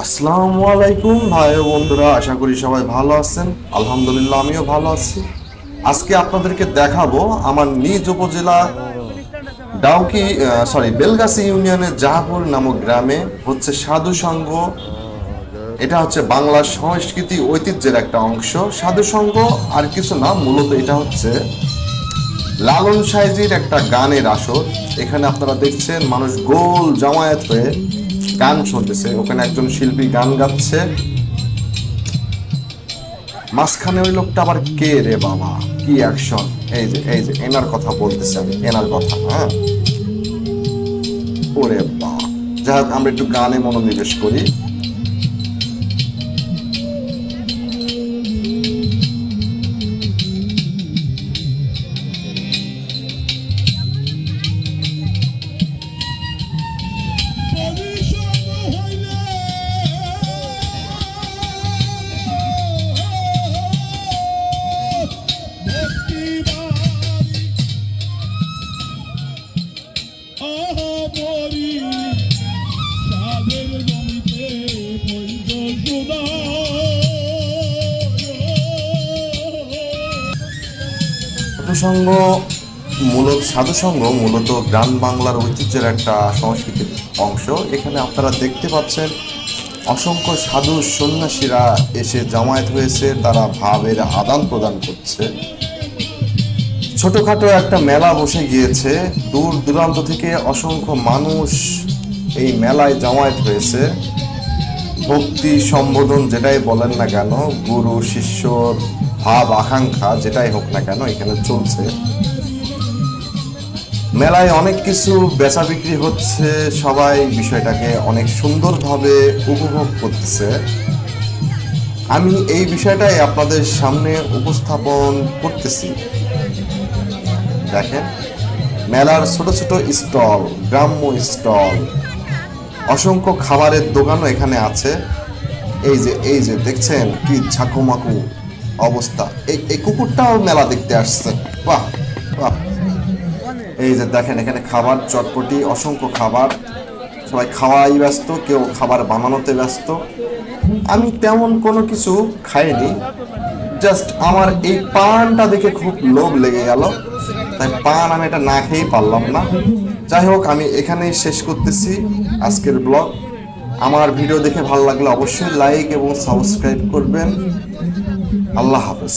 আসসালামু আলাইকুম, ভাই বন্ধুরা, আশা করি সবাই ভালো আছেন। আলহামদুলিল্লাহ, আমিও ভালো আছি। আজকে আপনাদেরকে দেখাবো আমার নিজ উপজেলা ডাউকি সরি বেলগাছি ইউনিয়নের জাহাপুর নামক গ্রামে হচ্ছে সাধু সংঘ। এটা হচ্ছে বাংলার সংস্কৃতি ঐতিহ্যের একটা অংশ। সাধু সংঘ আর কিছু না, মূলত এটা হচ্ছে লালন সাইজির একটা গানের আসর। এখানে আপনারা দেখছেন মানুষ গোল জামায়াত হয়ে গান শুনতেছে। ওখানে একজন শিল্পী গান গাচ্ছে। মাঝখানে ওই লোকটা আবার কে রে বাবা? কি অ্যাকশন এই যে এই যে, এনার কথা বলতেছে আমি, এনার কথা হ্যাঁ? ওরে বাবা যাই হোক, আমরা একটু গানে মনোনিবেশ করি। সাধুসঙ্গ মূলত সাধুসঙ্গ মূলত গ্রাম বাংলার ঐতিহ্যের একটা সংস্কৃতির অংশ। এখানে আপনারা দেখতে পাচ্ছেন অসংখ্য সাধু সন্ন্যাসীরা এসে জামায়াত হয়েছে। তারা ভাবের আদান প্রদান করছে। ছোটখাটো একটা মেলা বসে গিয়েছে। দূর দূরান্ত থেকে অসংখ্য মানুষ এই মেলায় জামায়াত হয়েছে। ভক্তি সম্বোধন যেটাই বলেন না কেন, গুরু, শিষ্যর ভাব, আকাঙ্ক্ষা যেটাই হোক না কেন এখানে চলছে। মেলায় অনেক কিছু বেচা বিক্রি হচ্ছে, সবাই বিষয়টাকে অনেক সুন্দরভাবে উপভোগ করতেছে। আমি এই বিষয়টাই আপনাদের সামনে উপস্থাপন করতেছি। দেখেন মেলার ছোট ছোট স্টল, গ্রাম্য স্টল, অসংখ্য খাবারের দোকানও এখানে আছে। এই যে এই যে দেখছেন কি ঝাঁকুমাকু অবস্থা। এই এই কুকুরটাও মেলা দেখতে আসছে। বাহ বাহ। এই যে দেখেন, এখানে খাবার চটপটি, অসংখ্য খাবার। সবাই খাওয়াই ব্যস্ত, কেউ খাবার বানানোতে ব্যস্ত। আমি তেমন কোনো কিছু খাইনি। জাস্ট আমার এই পানটা দেখে খুব লোভ লেগে গেল। তাই পান আমি এটা না খেয়েই পারলাম না। যাই হোক, আমি এখানেই শেষ করতেছি আজকের ব্লগ। আমার ভিডিও দেখে ভালো লাগলে অবশ্যই লাইক এবং সাবস্ক্রাইব করবেন। আল্লাহ হাফেজ।